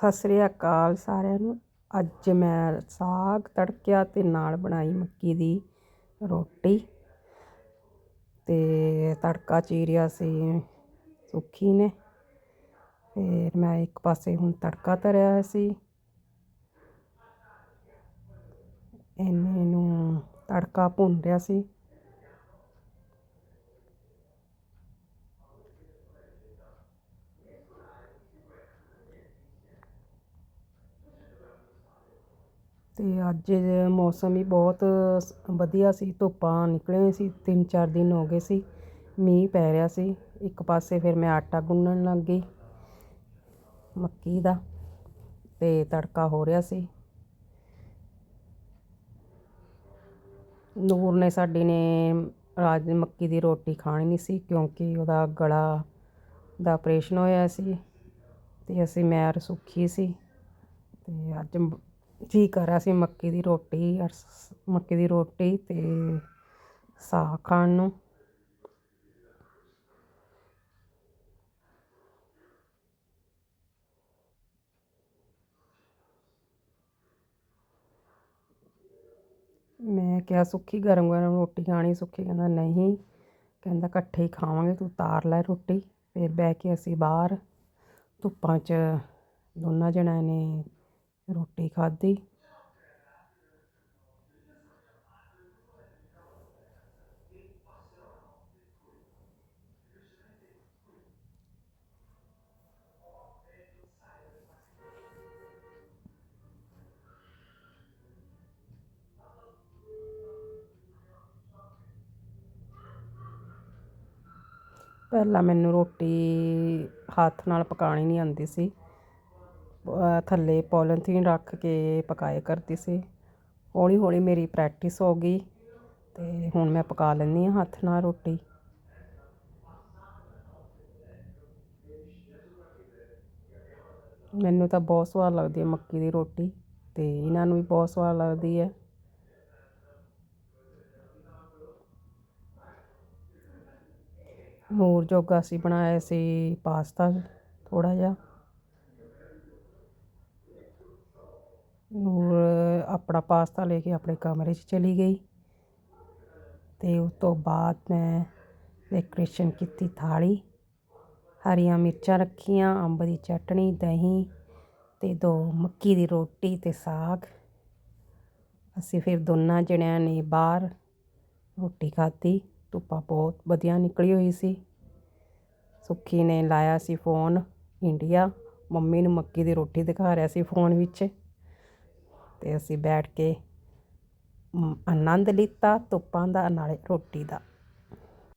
ਸਤਿ ਸ੍ਰੀ ਅਕਾਲ ਸਾਰਿਆਂ ਨੂੰ। ਅੱਜ ਮੈਂ ਸਾਗ ਤੜਕਿਆ ਤੇ ਨਾਲ ਬਣਾਈ ਮੱਕੀ ਦੀ ਰੋਟੀ ਤੇ ਤੜਕਾ ਚੀਰਿਆ ਸੀ ਸੁੱਖੀ ਨੇ। ਫਿਰ ਮੈਂ ਇੱਕ ਪਾਸੇ ਹੁਣ ਤੜਕਾ ਧਰਿਆ ਸੀ। ਇਹਨੇ ਨੂੰ ਤੜਕਾ ਭੁੰਨ ਰਿਹਾ ਸੀ। ਅਤੇ ਅੱਜ ਮੌਸਮ ਵੀ ਬਹੁਤ ਵਧੀਆ ਸੀ, ਧੁੱਪਾਂ ਨਿਕਲੀਆਂ ਸੀ, ਤਿੰਨ ਚਾਰ ਦਿਨ ਹੋ ਗਏ ਸੀ, ਮੀਂਹ ਪੈ ਰਿਹਾ ਸੀ, ਇੱਕ ਪਾਸੇ ਫਿਰ ਮੈਂ ਆਟਾ ਗੁੰਨਣ ਲੱਗ ਗਈ, ਮੱਕੀ ਦਾ ਅਤੇ ਤੜਕਾ ਹੋ ਰਿਹਾ ਸੀ। ਨੂਰ ਨੇ ਸਾਡੀ ਨੇ ਰਾਜ, ਮੱਕੀ ਦੀ ਰੋਟੀ ਖਾਣੀ ਨਹੀਂ ਸੀ, ਕਿਉਂਕਿ ਉਹਦਾ ਗਲਾ ਦਾ ਆਪਰੇਸ਼ਨ ਹੋਇਆ ਸੀ ਅਤੇ ਅਸੀਂ ਮੈਰ ਸੁੱਖੀ ਸੀ ਅਤੇ ਅੱਜ ਜੀ ਕਰ ਰਿਹਾ ਸੀ ਮੱਕੀ ਦੀ ਰੋਟੀ ਔਰ ਮੱਕੀ ਦੀ ਰੋਟੀ ਅਤੇ ਸਾਗ ਖਾਣ ਨੂੰ। ਮੈਂ ਕਿਹਾ, ਸੁੱਖੀ ਗਰਮ ਗਰਮ ਰੋਟੀ ਖਾਣੀ। ਸੁੱਖੀ ਕਹਿੰਦਾ, ਨਹੀਂ। ਕਹਿੰਦਾ, ਇਕੱਠੇ ਹੀ ਖਾਵਾਂਗੇ, ਤੂੰ ਤਾਰ ਲੈ ਰੋਟੀ। ਫਿਰ ਬਹਿ ਕੇ ਅਸੀਂ ਬਾਹਰ ਧੁੱਪਾਂ 'ਚ ਦੋਨਾਂ ਜਣਿਆਂ ਨੇ ਰੋਟੀ ਖਾਧੀ। ਪਹਿਲਾਂ ਮੈਨੂੰ ਰੋਟੀ ਹੱਥ ਨਾਲ ਪਕਾਉਣੀ ਨਹੀਂ ਆਉਂਦੀ ਸੀ। ਥੱਲੇ ਪੋਲੀਥੀਨ ਰੱਖ ਕੇ ਪਕਾਏ ਕਰਦੀ ਸੀ। ਹੌਲੀ ਹੌਲੀ ਮੇਰੀ ਪ੍ਰੈਕਟਿਸ ਹੋ ਗਈ ਅਤੇ ਹੁਣ ਮੈਂ ਪਕਾ ਲੈਂਦੀ ਹਾਂ ਹੱਥ ਨਾਲ ਰੋਟੀ। ਮੈਨੂੰ ਤਾਂ ਬਹੁਤ ਸਵਾਦ ਲੱਗਦੀ ਹੈ ਮੱਕੀ ਦੀ ਰੋਟੀ ਅਤੇ ਇਹਨਾਂ ਨੂੰ ਵੀ ਬਹੁਤ ਸਵਾਦ ਲੱਗਦੀ ਹੈ। ਹੋਰ ਜੋਗਾ ਅਸੀਂ ਬਣਾਇਆ ਸੀ ਪਾਸਤਾ ਥੋੜ੍ਹਾ ਜਿਹਾ। ਨੂਰ ਆਪਣਾ ਪਾਸਤਾ ਲੈ ਕੇ ਆਪਣੇ ਕਮਰੇ 'ਚ ਚਲੀ ਗਈ ਅਤੇ ਉਸ ਤੋਂ ਬਾਅਦ ਮੈਂ ਡੈਕੋਰੇਸ਼ਨ ਕੀਤੀ ਥਾਲੀ, ਹਰੀਆਂ ਮਿਰਚਾਂ ਰੱਖੀਆਂ, ਅੰਬ ਦੀ ਚਟਣੀ, ਦਹੀਂ ਅਤੇ ਦੋ ਮੱਕੀ ਦੀ ਰੋਟੀ ਅਤੇ ਸਾਗ। ਅਸੀਂ ਫਿਰ ਦੋਨਾਂ ਜਣਿਆਂ ਨੇ ਬਾਹਰ ਰੋਟੀ ਖਾਧੀ, ਧੁੱਪਾਂ ਬਹੁਤ ਵਧੀਆ ਨਿਕਲੀ ਹੋਈ ਸੀ। ਸੁੱਖੀ ਨੇ ਲਾਇਆ ਸੀ ਫੋਨ ਇੰਡੀਆ ਮੰਮੀ ਨੂੰ ਮੱਕੀ ਦੀ ਰੋਟੀ ਦਿਖਾ ਰਿਹਾ ਸੀ ਫੋਨ ਵਿੱਚ। ਅਤੇ ਅਸੀਂ ਬੈਠ ਕੇ ਆਨੰਦ ਲਿੱਤਾ ਧੁੱਪਾਂ ਦਾ ਨਾਲੇ ਰੋਟੀ ਦਾ।